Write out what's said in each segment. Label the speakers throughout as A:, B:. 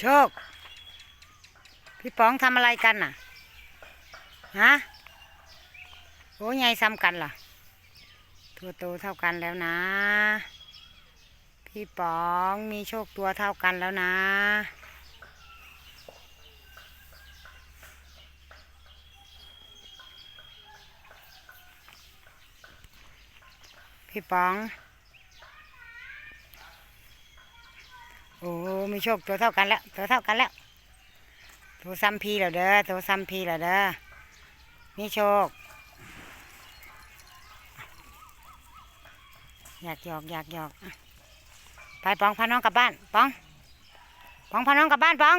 A: โชค พี่ป๋องทำอะไรกันน่ะ ฮะ โอ้ยไงซ้ำกันล่ะตัวโตเท่ากันแล้วนะ พี่ป๋องมีโชคตัวเท่ากันแล้วนะพี่ป๋อง โอ้มี โชคตัวเท่ากันแล้วตัวเท่ากันแล้วตัวซ้ำพีแล้วเด้อตัวซ้ำพีแล้วเด้อมีโชค อยากหยอกอยากหยอกไปปองพาน้องกลับบ้านปองปองพาน้องกลับบ้านปอง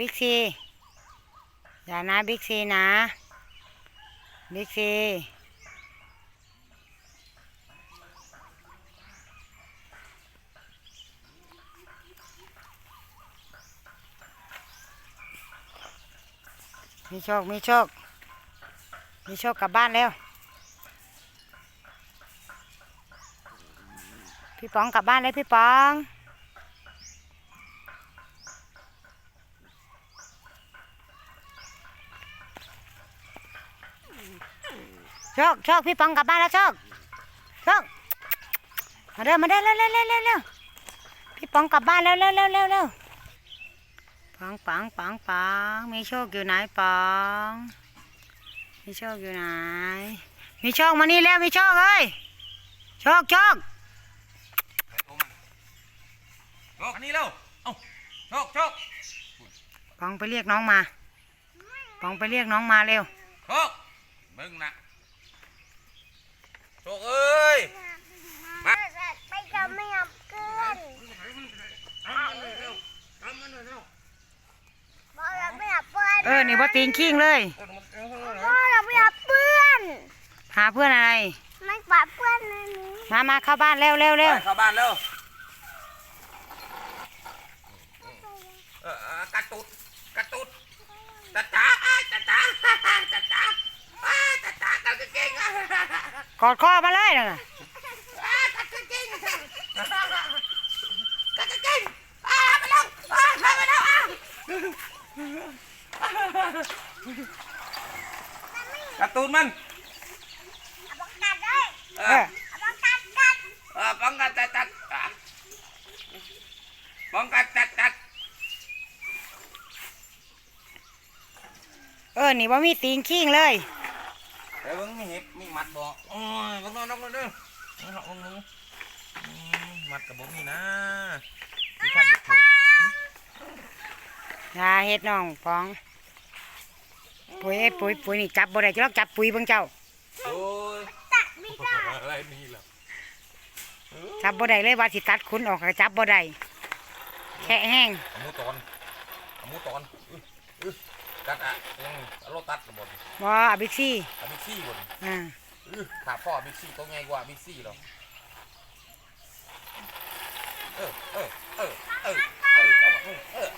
A: บิ๊กซีอย่านะบิ๊กซีนะบิ๊กซี มีโชค มีโชค มีโชคกลับบ้านเร็วพี่ป๋องกลับบ้านเลยพี่ป๋อง โชค โชค พี่ป๋องกลับบ้านแล้วโชค โชค มาเร็วมาเร็วเร็วเร็วเร็วเร็วเร็วพี่ป๋องกลับบ้านแล้วเร็วเร็วเร็วเร็ว ป๋องป๋องป๋องป๋องมีโชคอยู่ไหนป๋องมีโชคอยู่ไหน มีโชคมานี่แล้วมีโชคเอ้ยโชคโชค
B: โชคอันนี้เร็วเอ้าโชคโชค
A: ป๋องไปเรียกน้องมาป๋องไปเรียกน้องมาเร็ว
B: โชคมึงนะโชคเอ้ยมา
C: ไปกับไม่เอาเกินบอกเราไม่ เอาเปื้อน
A: เออนี่ว่าตีนขิงเลย
C: บอกเราไม่เอาเปื้อน
A: หาเพื่อนอะไร
C: ไม่ปะเปื้อนในนี้
A: มามาเข้าบ้านเร็วเร็วเร็ว
B: ไปเข้าบ้านเร็วเออเออกระตุดกระตุดตาตาอ้ายตาตาตาตาอ้ายตาตากันเก่งอะ
A: กอดคอมาเลยน่ะ
B: อ้ายกันเก่งกันเก่งอ้ายไปแล้วอ้ายไปแล้วอ้าย การ์ตูนมัน
C: เอาบังกัดเลย
B: เอ
A: เอ
B: อ
A: อ
C: เอาบังกัดกัด
B: เออป้องกันตัดตัดอะป้องกันตัดตัด
A: เออ นี่ว่ามีตีนขิงเลย
B: เดี๋ยวมึงมีเห็บมีมัดบ่โอ้ยบังนอนนอนเด้อมึงหอกมึงมึงอืมมัดกับบ่มีนะมีขั้นเด็กถูก
A: อย่าเฮ็ดน้องฟอง ปุ๋ยเอ้ยปุ๋ยปุ๋ยนี่จับบ่ได้จะลอกจับปุ๋ยเบิ่งเจ้า
B: โอ้ย
C: ตัดไม่ได้
B: อะไรนี่ล่ะ
A: จับบ่ได้เลยว่าสิตัดขุนออกก็จับบ่ได้แค่แห้ง
B: เอามือตอนเอามือตอนอื้ออื้อตัดอะยังเอารถตัดกับบน
A: บ่เอาบิ๊กซี่
B: เอาบิ๊กซี่บน
A: อ่า
B: อื้อขาพ่อบิ๊กซี่ตัวใหญ่กว่าบิ๊กซี่หรอเออเออเออเออเออเอามาเออเออ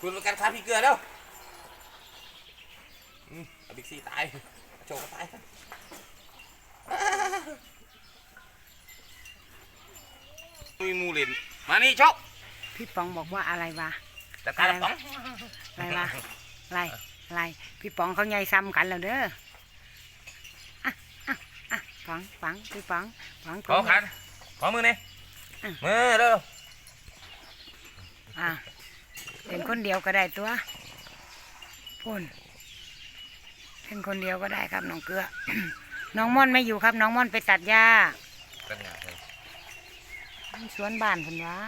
B: คุณประกันค่าพี่เกลือแล้วอืมเอาบิ๊กซี่ตายโจกก็ตายมีมูลินมานี่โชก
A: พี่ปองบอกว่าอะไรวะ
B: จัดการป๋อง
A: อะไรวะอะไรอะไรพี่ปองเขาใหญ่ซ้ำกันแล้วเด้ออะอะอะปองปองพี่ปองปอง
B: ขอขันขอมือนี่
A: อะ
B: มือเร็ว
A: อะ เป็นคนเดียวก็ได้ตัวพุ่นเป็นคนเดียวก็ได้ครับน้องเกลือ น้องม่อนไม่อยู่ครับ น้องม่อนไปตัดหญ้า
B: กันไงเลย
A: สวนบ้านเพิ่นวะ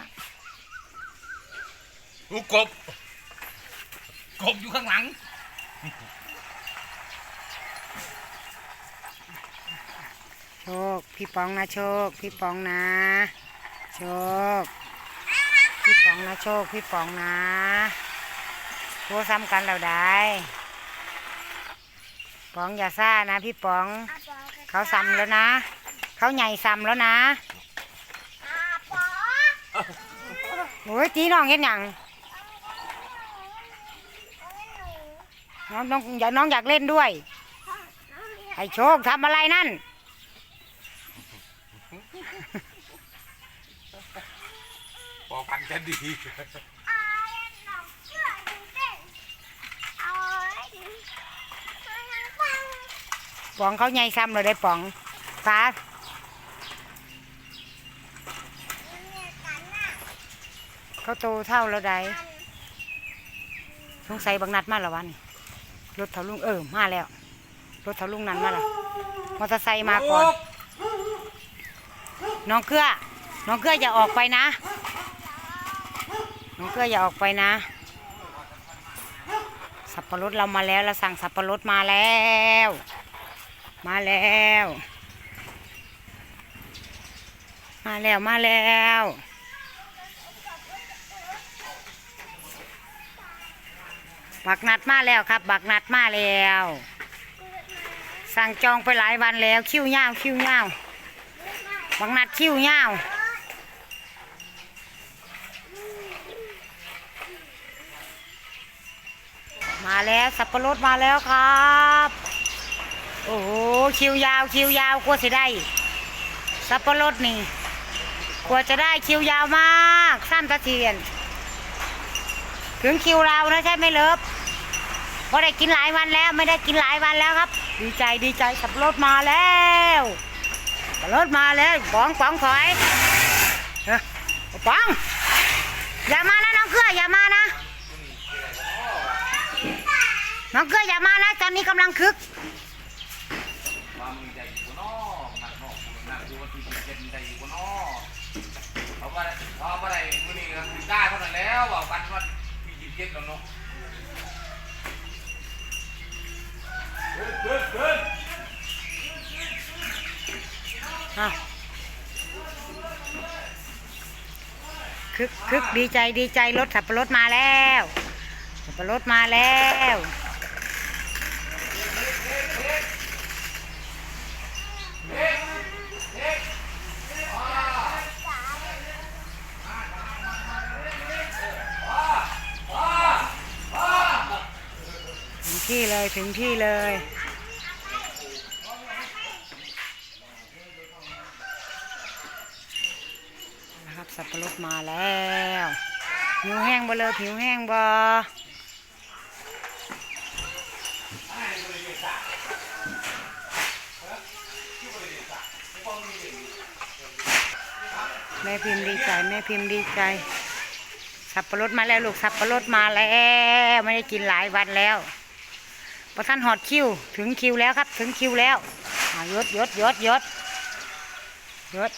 B: ลูกกบ กบอยู่ข้างหลัง
A: โชค พี่ปองนะโชค พี่ปองนะ โชคพี่ ปองนะโชคพี่ปองนะโทรซ้ำกันเราได้ปองอย่าซ่านะพี่ปอง เขาซ้ำแล้วนะ เขาใหญ่ซ้ำแล้วนะ
C: อาปอ
A: โอ้ยตีน้องเห็นยังน้องน้องอยาน้องอยากเล่นด้วย
C: อ
A: ไอ้โชคทำอะไรนั่น
B: พอพันจะดี
C: เอาหนองเชื่อดูดิเอาไงฟัง
A: ป๋องเขาใหญ่ซ้ำเลยได้ป๋องฟ้า
C: เขา
A: โตเท่าแล้วใด
C: กัน
A: สงสัยบางนัดมาแล้ววันรถเถาลุงเออมาแล้ว รถเถาลุงนั้นมาแล้วมอเตอร์ไซค์มาก่อน น้องเกลือน้องเกลืออย่าออกไปนะ น้องเกลืออย่าออกไปนะ สับปะรดเรามาแล้วเราสั่งสับปะรดมาแล้ว มาแล้ว มาแล้วมาแล้วบักนัดมาแล้วครับ บักนัดมาแล้ว สั่งจองไปหลายวันแล้ว คิ้วยาวคิ้วยาวบักนัดคิ้วยาว มาแล้วสับปะรดมาแล้วครับ โอ้โหคิวยาวคิวยาวกลัวจะได้ สับปะรดนี่กลัวจะได้คิวยาวมากสั้นตะเทียน ถึงคิวเรานะใช่ไหมเลิฟพอได้กินหลายวันแล้วไม่ได้กินหลายวันแล้วครับ ดีใจดีใจสับปะรถมาแล้วสับปะรถมาแล้วป๋องป๋องถอยเอ้อป๋องอย่ามานะน้องเกลืออย่ามานะ น้องเกลืออย่ามานะตอนนี้กำลังคึก
B: มามึงใจอยู่บนนอหนักนอกหนักดูว่าที่เจ็ดใจอยู่บนนอเขาว่าเขาว่าอะไรมื้อนี้ก็คือได้เท่านั้นแล้วว่าปันว่าที่เจ็ดแล้วเนาะเดินเดินเดิน
A: อ้าวคึกคึกดีใจดีใจรถสับปะรถมาแล้ว สับปะรถมาแล้วถึง ที่เลยถึงที่เลย นะครับสับปะรดมาแล้วผิวแห้งบ่เลยผิวแห้งบ่แม่พิมพ์ดีใจแม่พิมพ์ดีใจ สับปะรดมาแล้วลูกสับปะรดมาแล้ว ไม่ได้กินหลายวันแล้ว ประท่านหอดคิวถึงคิวแล้วครับ ถึงคิวแล้วยศยศยศยศยศ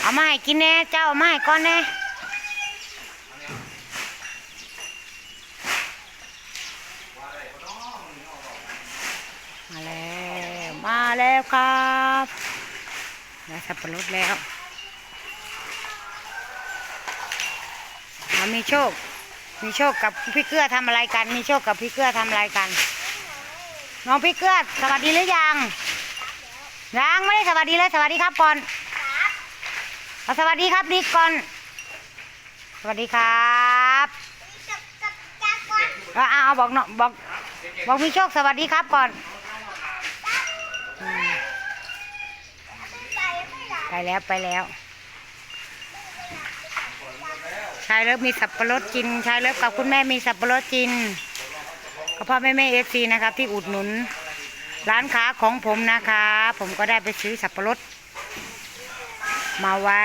A: เอามาให้กินแน่เจ้าเอามาให้ก่อนแน่มาแล้วมาแล้วครับได้สับปะรดแล้วอ่ามีโชค มีโชคกับพี่เกื้อทำอะไรกัน มีโชคกับพี่เกื้อทำอะไรกัน น้องพี่เกื้อสวัสดีหรือยังยังไม่ได้สวัสดีเลยสวัสดีครับก่อนเอาสวัสดีครับดีก่อน สวัสดีครับ
C: จับจับจับก่อน
A: เอาเอาเอาบอกเนาะบอกบอกมีโชคสวัสดีครับก่อนอืม
C: ใจไม่หลับ
A: ไปแล้วไปแล้ว ชายเลิฟมีสับปะรดกินชายเลิฟกับคุณแม่มีสับปะรดกินก็พ่อแม่แม่เอฟซีนะครับ ที่อุดหนุน ร้านค้าของผมนะคะ ผมก็ได้ไปซื้อสับปะรดมาไว้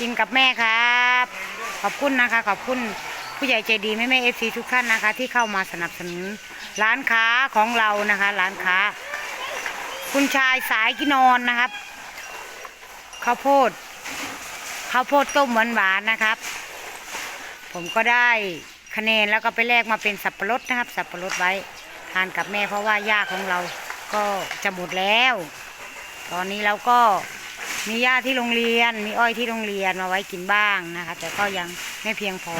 A: กินกับแม่ครับ ขอบคุณนะคะ ขอบคุณผู้ใหญ่ใจดีแม่แม่เอฟซีทุกท่านนะคะ ที่เข้ามาสนับสนุนร้านค้าของเรานะคะ ร้านค้า คุณชายสายกินอนนะครับข้าวโพด ข้าวโพดต้มหวานๆนะครับ ผมก็ได้คะแนนแล้วก็ไปแลกมาเป็นสับปะรดนะครับ สับปะรดไว้ทานกับแม่เพราะว่าหญ้าของเราก็จะหมดแล้ว ตอนนี้เราก็มีหญ้าที่โรงเรียน มีอ้อยที่โรงเรียนมาไว้กินบ้างนะคะ แต่ก็ยังไม่เพียงพอ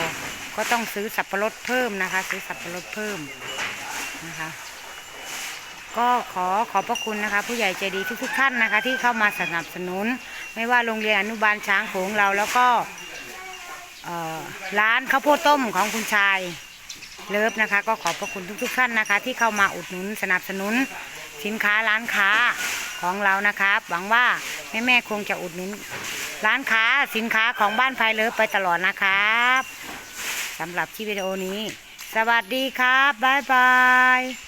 A: ก็ต้องซื้อสับปะรดเพิ่มนะคะ ซื้อสับปะรดเพิ่มนะคะ ก็ขอขอบพระคุณนะคะ ผู้ใหญ่ใจดีทุกๆท่านนะคะ ที่เข้ามาสนับสนุน ไม่ว่าโรงเรียนอนุบาลช้างโขงเราแล้วก็ร้านข้าวโพดต้มของคุณชายเลิฟนะคะ ก็ขอบพระคุณทุก ๆ ท่านนะคะ ที่เข้ามาอุดหนุนสนับสนุนสินค้าร้านค้าของเรานะครับ หวังว่าแม่ๆคงจะอุดหนุนร้านค้าสินค้าของบ้านไพเลิฟไปตลอดนะครับสำหรับที่วิดีโอนี้ สวัสดีครับบ๊ายบาย